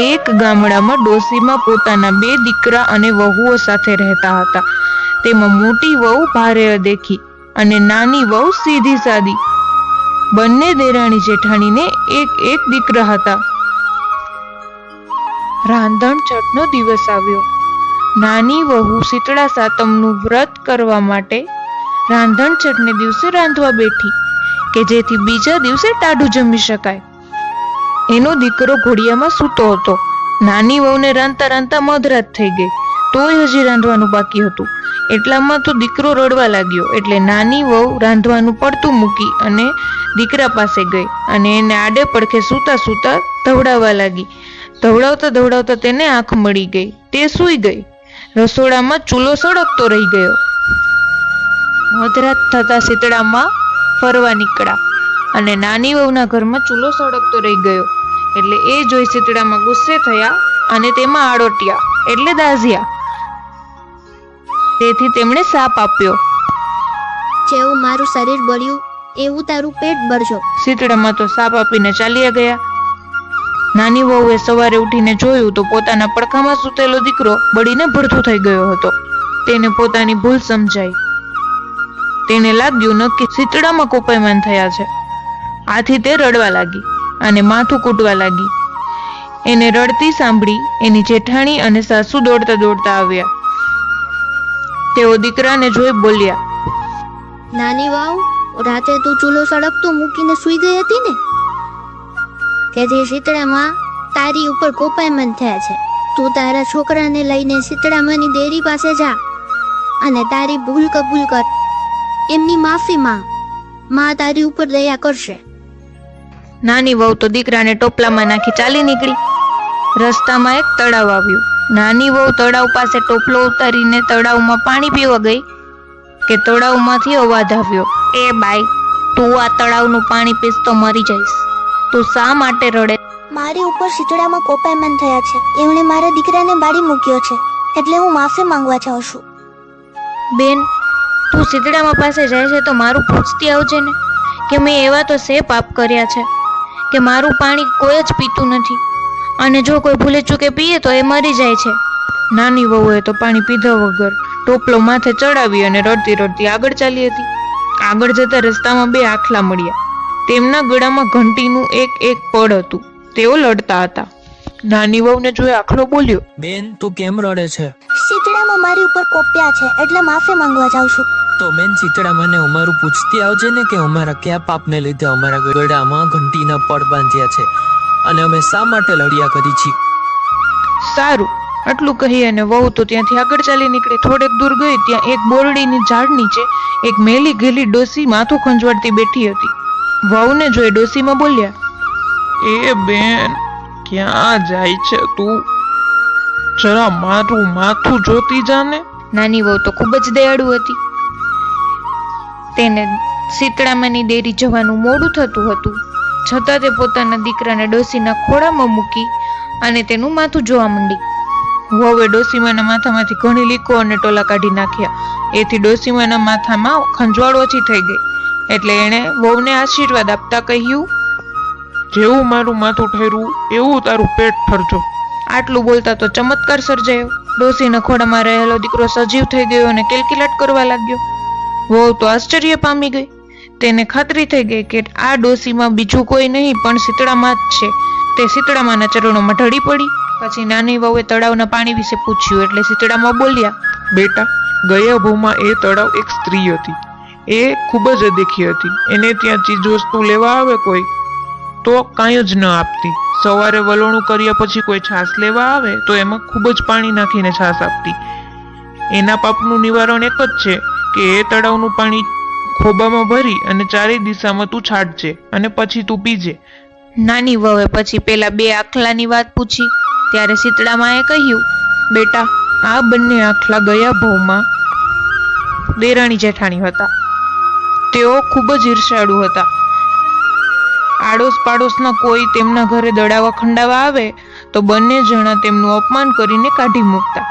એક ગામડામાં ડોસીમાં પોતાના બે દીકરા અને વહુઓ સાથે રહેતા હતા. તેમાં મોટી વહુ ભારે અદેખી અને નાની વહુ સીધી સાદી. બંને દેરાણી જેઠાણીને એક એક દીકરા હતા. રાંધણ છઠનો દિવસ આવ્યો. નાની વહુ શીતળા સાતમનું વ્રત કરવા માટે રાંધણ છઠને દિવસે રાંધવા બેઠી, કે જેથી બીજા દિવસે ટાઢું જમી શકાય. એનો દીકરો ઘોડિયામાં સૂતો હતો. નાની વહુને રાંધતા રાંધતા મધરાત થઈ ગઈ. તોય હજી રાંધવાનું બાકી હતું. એટલામાં તો દીકરો રડવા લાગ્યો. એટલે નાની વહુ રાંધવાનું પડતું મૂકી અને દીકરા પાસે ગઈ અને એને આડે પડખે સૂતા સૂતા ધવડાવવા લાગી. ધવડાવતા ધવડાવતા તેને આંખ મળી ગઈ. તે સૂઈ ગઈ. રસોડામાં ચૂલો સળગતો રહી ગયો. મધરાત થતા શીતળામાં ફરવા નીકળ્યા અને નાની વહુના ઘરમાં ચૂલો સળગતો રહી ગયો. એટલે એ જોઈ શીતળામાં ગુસ્સે થયા અને તેમાં આડોટ્યા એટલે દાઝ્યા. તેથી તેમણે સાપ આપ્યો. જેવું મારું શરીર બળ્યું એવું તારું પેટ ભરજો શીતળામાં તો સાપ આપીને ચાલ્યા ગયા. નાની વહુએ સવારે ઉઠીને જોયું તો પોતાના પડખામાં સૂતેલો દીકરો બળીને ભડથું થઈ ગયો હતો. તેને પોતાની ભૂલ સમજાઈ. તેને લાગ્યું નક્કી શીતળામાં કોપાયમાન થયા છે. આથી તે રડવા લાગી. અને માથું કૂટવા લાગી. એને રડતી સાંભળી એની જેઠાણી અને સાસુ દોડતા દોડતા આવ્યા. તેઓ દીકરાને જોઈ બોલ્યા, નાની વાવ, રાતે તું ચૂલો સળગતો મૂકીને સૂઈ ગઈ હતી ને? તેથી શીતળામાં તારી ઉપર કોપાયમન થયા છે. તું તારા છોકરાને લઈને શીતળામાની દેરી પાસે જા અને તારી ભૂલ કબૂલ કર. એમની માફી માં, મા તારી ઉપર દયા કરશે. નાની વહુ તો દીકરાને ટોપલામાં નાખી ચાલી નીકળી. રસ્તામાં એક તળાવ આવ્યું. નાની વહુ તળાવ પાસે ટોપલો ઉતારીને તળાવમાં પાણી પીવા ગઈ કે તળાવમાંથી અવાજ આવ્યો એ બાઈ તું આ તળાવનું પાણી પીસ તો મરી જઈશ. તું શા માટે રડે? મારી ઉપર શીતળામાં કોપાયમાન થયા છે. એમણે મારા દીકરાને બાળી મૂક્યો છે. એટલે હું માફી માંગવા જાઉં છું. બેન તું શીતળામાં પાસે જાય છે તો મારું પૂછતી આવજે ને કે મેં એવા તો સે પાપ કર્યા છે. કે મારું પાણી કોઈ જ પીતું નથી. અને જો કોઈ ભૂલે ચૂકે પીએ તો એ મરી જાય છે. નાની વહુએ તો પાણી પીધા વગર ટોપલો માથે ચડાવી અને રડતી રડતી આગળ ચાલી હતી. આગળ જતા રસ્તામાં બે આખલા મળ્યા. તેમના ગળામાં ઘંટીનું એક એક પડ હતું. તેઓ લડતા હતા. નાની વહુને જોઈ આખલો બોલ્યો બેન તું કેમ રડે છે? શીતળામાં મારી ઉપર કોપ્યા છે એટલે માફી માંગવા જાઉં છું. તો બેન ચિતડા મને અમારું પૂછતી આવજે ને કે અમારા કયા પાપને લીધે અમારા ગળામાં ઘંટીના પડ બાંધ્યા છે અને અમે શા માટે લડ્યા કરી છીએ સારું, આટલું કહી અને વહુ તો ત્યાંથી આગળ ચાલી નીકળી. થોડેક દૂર ગઈ ત્યાં એક બોરડીની ઝાડ નીચે એક મેલી ગેલી ડોસી માથું ખંજવાળતી બેઠી હતી. વહુને જોઈ ડોસીમાં બોલ્યા, એ બેન, ક્યાં જાય છે તું? જરા મારું માથું જોતી જાને. નાની વહુ તો ખૂબ જ દયાળુ હતી. તેને શીતળામાની ડેરી જવાનું મોડું થતું હતું. છતાં તે પોતાના દીકરાને ડોસીના ખોળામાં મૂકી અને તેનું માથું જોવા માંડી. વહુએ ડોસીમાના માથામાંથી ઘણી લીકો અને ટોલા કાઢી નાખ્યા. એથી ડોસીમાના માથામાં ખંજવાળ ઓછી થઈ ગઈ. એટલે એણે વહુને આશીર્વાદ આપતા કહ્યું, જેવું મારું માથું ઠેરવું એવું તારું પેટ ઠરજો. આટલું બોલતા તો ચમત્કાર સર્જાયો. ડોસીના ખોળામાં રહેલો દીકરો સજીવ થઈ ગયો અને કિલકિલાટ કરવા લાગ્યો. વહુ તો આશ્ચર્ય પામી ગઈ. તેને ખાતરી થઈ ગઈ કે આ ડોસીમાં બીજું કોઈ નહીં, પણ શીતળામાં જ છે. તે શીતળામાના ચરણોમાં ઢળી પડી. પછી નાની વહુએ તળાવના પાણી વિશે પૂછ્યું, એટલે શીતળામાં બોલ્યા, બેટા ગયા ભૂમાં એ તળાવ એક સ્ત્રી હતી. એ ખૂબ જ અદેખી હતી. એને ત્યાં ચીજ વસ્તુ લેવા આવે કોઈ? તો કાંઈ જ ન આપતી. સવારે વલોણું કર્યા પછી કોઈ છાશ લેવા આવે? તો એમાં ખૂબ જ પાણી નાખીને છાશ આપતી. એના પાપનું નિવારણ એક જ છે. કે એ તળાવનું પાણી ખોબામાં ભરી અને ચારેય દિશામાં તું છાંટજે અને પછી તું પીજે. નાની વહુએ પછી પેલા બે આખલાની વાત પૂછી. ત્યારે શીતળામાએ કહ્યું, બેટા, આ બંને આખલા ગયા ભાવમાં. દેરાણી જેઠાણી હતા. તેઓ ખૂબ જ ઈર્ષાળુ હતા. આડોશ પાડોશના કોઈ તેમના ઘરે દડાવા ખંડાવા આવે, તો બંને જણા તેમનું અપમાન કરીને કાઢી મૂકતા.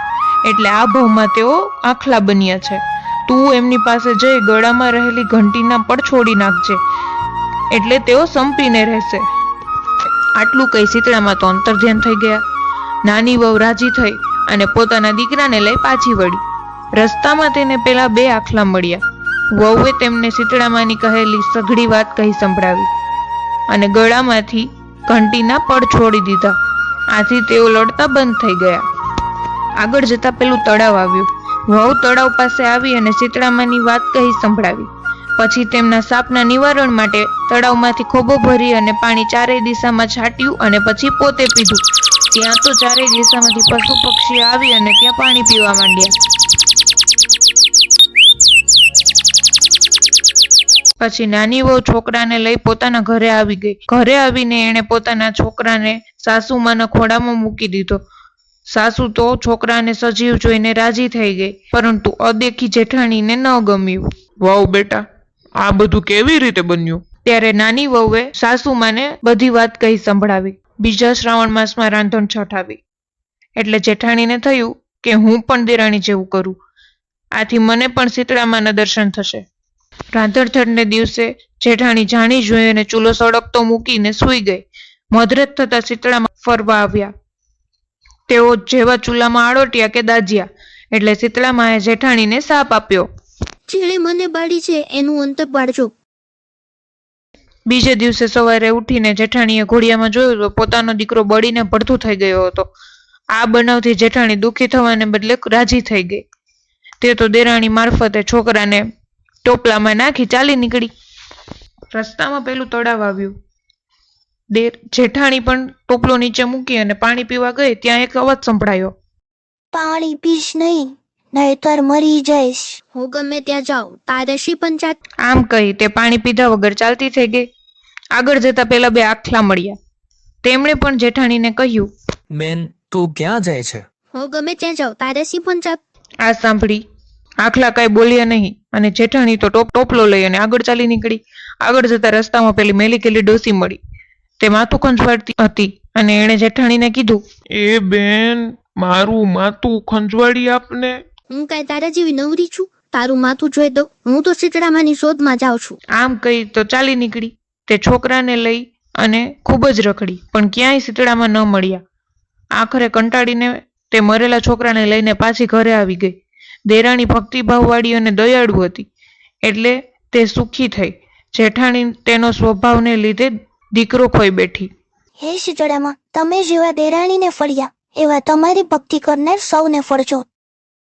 એટલે આ ભાવમાં તેઓ આખલા બન્યા છે. તું એમની પાસે જઈ ગળામાં રહેલી ઘંટીના પડ છોડી નાખજે. એટલે તેઓ સંપીને રહેશે. આટલું કહી શીતળામાં તો અંતર્ધ્યાન થઈ ગયા. નાની વહુ રાજી થઈ અને પોતાના દીકરાને લઈ પાછી વળી. રસ્તામાં તેને પેલા બે આખલા મળ્યા. વહુએ તેમને શીતળામાની કહેલી સઘળી વાત કહી સંભળાવી અને ગળામાંથી ઘંટીના પડ છોડી દીધા. આથી તેઓ લડતા બંધ થઈ ગયા. આગળ જતા પેલું તળાવ આવ્યું. વહુ તળાવ પાસે આવી અને શીતળામાની વાત કહી સંભળાવી. પછી તેમના સાપના નિવારણ માટે તળાવમાંથી ખોબો ભરી અને પાણી ચારેય દિશામાં છાંટ્યું અને પછી પોતે પીધું. ત્યાં તો ચારેય દિશામાંથી પશુ પક્ષી આવી અને ત્યાં પાણી પીવા માંડ્યા. પછી નાની વહુ છોકરાને લઈ પોતાના ઘરે આવી ગઈ. ઘરે આવીને એણે પોતાના છોકરાને સાસુમાના ખોળામાં મૂકી દીધો. સાસુ તો છોકરાને સજીવ જોઈને રાજી થઈ ગઈ પરંતુ અદેખી જેઠાણીને ન ગમ્યું. વાવ બેટા આ બધું કેવી રીતે બન્યું? ત્યારે નાની વહુએ સાસુમાને બધી વાત કહી સંભળાવી બીજા શ્રાવણ માસમાં રાંધણ છઠાવી એટલે જેઠાણીને થયું કે હું પણ દેરાણી જેવું કરું. આથી મને પણ શીતળામાના દર્શન થશે. રાંધણ છઠને દિવસે જેઠાણી જાણી જોઈને ચૂલો સળગતો મૂકીને સૂઈ ગઈ. મધરત થતા શીતળામાં ફરવા આવ્યા. તેઓ જેવા ચૂલામાં આળોટ્યા કે દાજ્યા એટલે શીતળામાએ જેઠાણીને સાપ આપ્યો. જેણે મને બાળી છે એનું અંતર પાડજો. બીજે દિવસે સવારે ઉઠીને જેઠાણીએ ઘોડિયામાં જોયું તો પોતાનો દીકરો બળીને ભડથું થઈ ગયો હતો. આ બનાવથી જેઠાણી દુઃખી થવાને બદલે રાજી થઈ ગઈ. તે તો દેરાણી મારફતે છોકરાને ટોપલામાં નાખી ચાલી નીકળી. રસ્તામાં પેલું તળાવ આવ્યું. દેર જેઠાણી પણ ટોપલો નીચે મૂકી અને પાણી પીવા ગઈ ત્યાં એક અવાજ સંભળાયો. પાણી પીશ નહીં નહીતર મરી જઈશ. હું ગમે ત્યાં જાઉં તારે શી પંચાયત? આમ કહી તે પાણી પીધા વગર ચાલતી થઈ ગઈ. આગળ જતા પેલા બે આખલા મળ્યા. તેમણે પણ જેઠાણીને કહ્યું બેન તું ક્યાં જાય છે? હું ગમે ત્યાં જાઉં તારે શી પંચાયત? આ સાંભળી આખલા કઈ બોલ્યા નહીં અને જેઠાણી તો ટોપ ટોપલો લઈ અને આગળ ચાલી નીકળી. આગળ જતા રસ્તામાં પેલી મેલી કેલી ડોસી મળી. તે માથું ખંજવાડતી હતી અને એણે જેઠાણીને કીધું એ બેન મારું માતું ખંજવાડી આપને. હું કાંઈ તારા જેવી નવરી છું? તારું માથું જોઈ દઉં. હું તો શીતળામાની શોધમાં જાઉં છું. આમ કહી તો ચાલી નીકળી. તે છોકરાને લઈ અને ખૂબ જ રખડી પણ ક્યાંય શીતળામાં ન મળ્યા. આખરે કંટાળીને તે મરેલા છોકરાને લઈને પાછી ઘરે આવી ગઈ. દેરાણી ભક્તિભાવવાળી અને દયાળુ હતી. એટલે તે સુખી થઈ. જેઠાણી તેનો સ્વભાવને લીધે દીકરો ખોઈ બેઠી. હે શીતળામાં, તમે જેવા દેરાણીને ફળ્યા, એવા તમારી ભક્તિ કરનાર સૌને ફળજો.